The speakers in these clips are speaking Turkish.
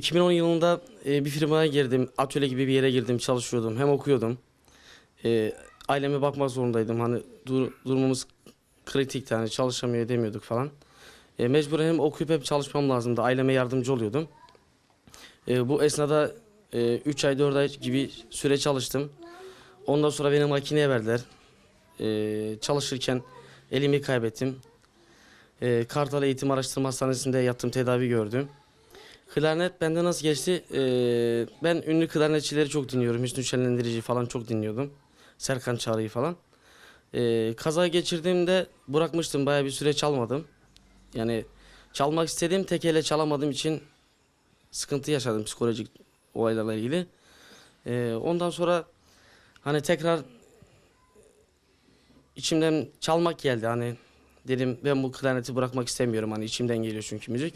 2010 yılında e, bir firmaya girdim. Atölye gibi bir yere girdim. Çalışıyordum. Hem okuyordum. E, aileme bakmak zorundaydım. Hani dur- durumumuz kritikti. Hani çalışamıyor edemiyorduk falan. E, mecburen hem okuyup hem çalışmam lazımdı. Aileme yardımcı oluyordum. E, bu esnada 3 ay 4 ay gibi süre çalıştım. Ondan sonra beni makineye verdiler. E, çalışırken elimi kaybettim. E, Kartal Eğitim Araştırma Hastanesi'nde yattım tedavi gördüm. Klarnet bende nasıl geçti? E, ben ünlü klarnetçileri çok dinliyorum. Hüsnü Şenlendirici falan çok dinliyordum. Serkan Çağrı'yı falan. E, kaza geçirdiğimde bırakmıştım. Bayağı bir süre çalmadım. Yani çalmak istedim. Tek ele çalamadığım için sıkıntı yaşadım psikolojik olaylarla ilgili. E, ondan sonra hani tekrar içimden çalmak geldi. Hani dedim ben bu klarneti bırakmak istemiyorum. Hani içimden geliyor çünkü müzik.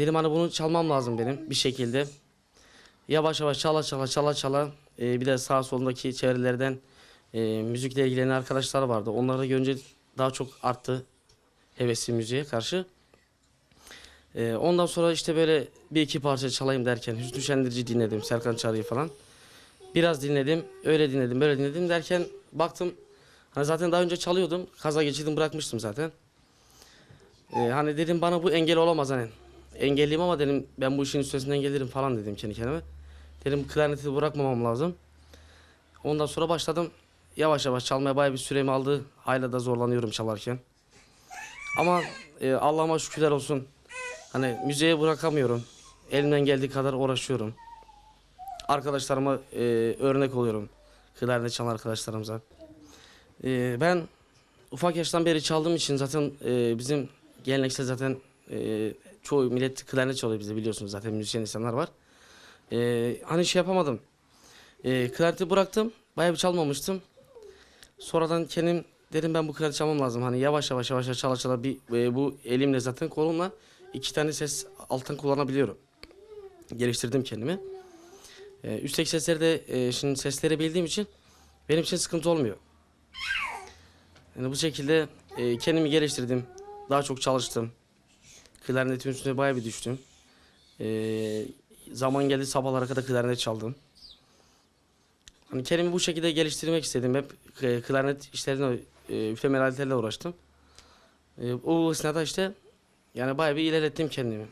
Dedim hani bunu çalmam lazım benim bir şekilde. Yavaş yavaş çala çala çala çala e, bir de sağ solundaki çevrelerden e, müzikle ilgilenen arkadaşlar vardı. Onları görünce daha çok arttı hevesi müziğe karşı. E, ondan sonra işte böyle bir iki parça çalayım derken Hüsnü Şendirici dinledim, Serkan Çağrı'yı falan. Biraz dinledim, öyle dinledim, böyle dinledim derken baktım hani zaten daha önce çalıyordum. Kaza geçirdim bırakmıştım zaten. E, hani dedim bana bu engel olamaz hani. Engelliyim ama dedim ben bu işin üstesinden gelirim falan dedim kendi kendime. Dedim klarneti bırakmamam lazım. Ondan sonra başladım. Yavaş yavaş çalmaya bayağı bir süremi aldı. Hala da zorlanıyorum çalarken. Ama e, Allah'ıma şükürler olsun. Hani müziğe bırakamıyorum. Elimden geldiği kadar uğraşıyorum. Arkadaşlarıma e, örnek oluyorum. Klarnet çalan arkadaşlarımıza. E, ben ufak yaştan beri çaldığım için zaten e, bizim geleneksel zaten e, çoğu millet klarnet çalıyor bizde biliyorsunuz zaten müzisyen insanlar var. E, hani şey yapamadım. E, klarneti bıraktım. Bayağı bir çalmamıştım. Sonradan kendim dedim ben bu klarneti çalmam lazım. Hani yavaş yavaş yavaş çala çala bir e, bu elimle zaten kolumla iki tane ses alttan kullanabiliyorum. Geliştirdim kendimi. E, üstteki sesleri de e, şimdi sesleri bildiğim için benim için sıkıntı olmuyor. Yani bu şekilde e, kendimi geliştirdim. Daha çok çalıştım. Klarnetin üstüne bayağı bir düştüm. E, zaman geldi sabahlara kadar klarnet çaldım. Hani kendimi bu şekilde geliştirmek istedim. Hep e, klarnet işlerine, e, üfleme aletlerle uğraştım. E, o esnada işte yani bayağı bir ilerlettim kendimi.